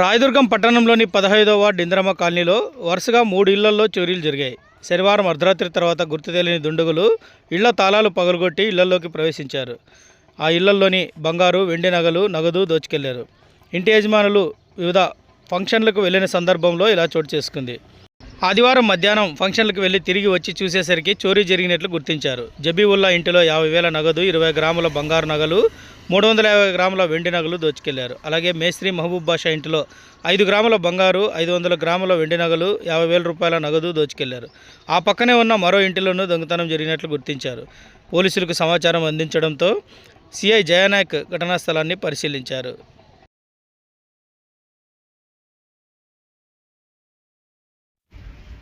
రాయదుర్గం పట్టణంలోని పదహైదవ వార్డు కాలనీలో వరుసగా మూడు ఇళ్ళలో చోరీలు జరిగాయి. శనివారం అర్ధరాత్రి తర్వాత గుర్తు తెలియని దుండగులు ఇళ్ళ తాళాలు పగలగొట్టి ఇళ్ళలోకి ప్రవేశించారు. ఆ ఇళ్ళలోని బంగారు వెండి నగలు నగదు దోచుకెళ్ళారు. ఇంటి యజమానులు వివిధ ఫంక్షన్లకు వెళ్ళిన సందర్భంలో ఇలా చోటు చేసుకుంది. ఆదివారం మధ్యాహ్నం ఫంక్షన్లకు వెళ్ళి తిరిగి వచ్చి చూసేసరికి చోరీ జరిగినట్లు గుర్తించారు. జబీవుల్లా ఇంటిలో యాభై వేల నగదు ఇరవై గ్రాముల బంగారు నగలు మూడు వందల యాభై గ్రాముల వెండి నగలు దోచుకెళ్ళారు. అలాగే మేస్త్రి మహబూబ్ బాషా ఇంటిలో ఐదు గ్రాముల బంగారు ఐదు వందల గ్రాముల వెండి నగలు యాభై వేల రూపాయల నగదు దోచుకెళ్ళారు. ఆ పక్కనే ఉన్న మరో ఇంటిలోనూ దొంగతనం జరిగినట్లు గుర్తించారు. పోలీసులకు సమాచారం అందించడంతో సిఐ జయనాయక్ ఘటనా స్థలాన్ని పరిశీలించారు.